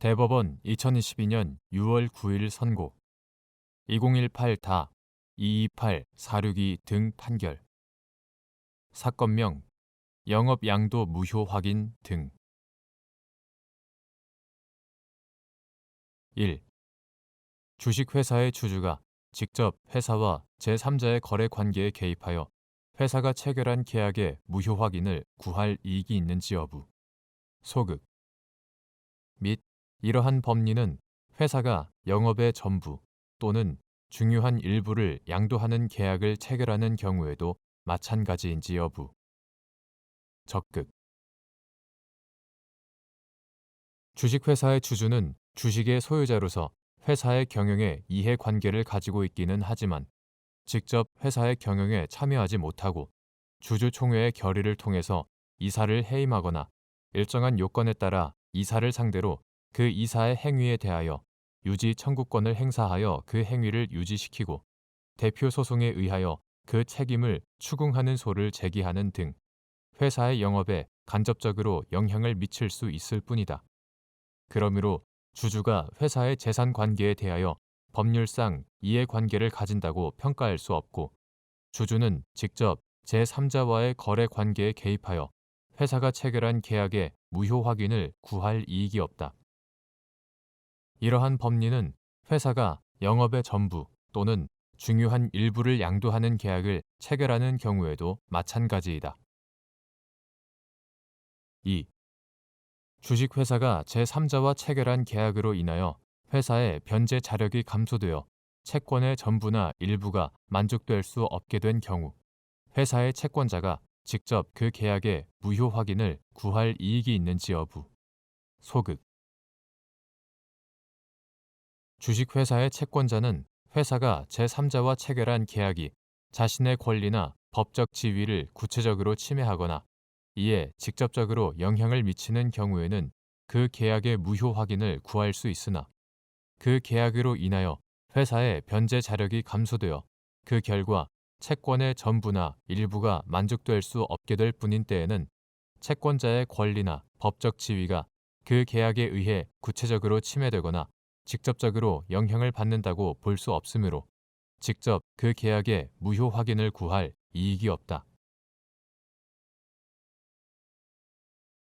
대법원 2022년 6월 9일 선고. 2018다 228-462 등 판결. 사건명 영업 양도 무효 확인 등. 1. 주식회사의 주주가 직접 회사와 제3자의 거래 관계에 개입하여 회사가 체결한 계약의 무효 확인을 구할 이익이 있는지 여부. 소극 및 이러한 법리는 회사가 영업의 전부 또는 중요한 일부를 양도하는 계약을 체결하는 경우에도 마찬가지인지 여부. 적극. 주식회사의 주주는 주식의 소유자로서 회사의 경영에 이해관계를 가지고 있기는 하지만 직접 회사의 경영에 참여하지 못하고 주주총회의 결의를 통해서 이사를 해임하거나 일정한 요건에 따라 이사를 상대로 그 이사의 행위에 대하여 유지 청구권을 행사하여 그 행위를 유지시키고 대표 소송에 의하여 그 책임을 추궁하는 소를 제기하는 등 회사의 영업에 간접적으로 영향을 미칠 수 있을 뿐이다. 그러므로 주주가 회사의 재산 관계에 대하여 법률상 이해관계를 가진다고 평가할 수 없고 주주는 직접 제3자와의 거래 관계에 개입하여 회사가 체결한 계약의 무효 확인을 구할 이익이 없다. 이러한 법리는 회사가 영업의 전부 또는 중요한 일부를 양도하는 계약을 체결하는 경우에도 마찬가지이다. 2. 주식회사가 제3자와 체결한 계약으로 인하여 회사의 변제 자력이 감소되어 채권의 전부나 일부가 만족될 수 없게 된 경우 회사의 채권자가 직접 그 계약의 무효 확인을 구할 이익이 있는지 여부. 소극 주식회사의 채권자는 회사가 제3자와 체결한 계약이 자신의 권리나 법적 지위를 구체적으로 침해하거나 이에 직접적으로 영향을 미치는 경우에는 그 계약의 무효 확인을 구할 수 있으나 그 계약으로 인하여 회사의 변제 자력이 감소되어 그 결과 채권의 전부나 일부가 만족될 수 없게 될 뿐인 때에는 채권자의 권리나 법적 지위가 그 계약에 의해 구체적으로 침해되거나 직접적으로 영향을 받는다고 볼 수 없으므로 직접 그 계약의 무효 확인을 구할 이익이 없다.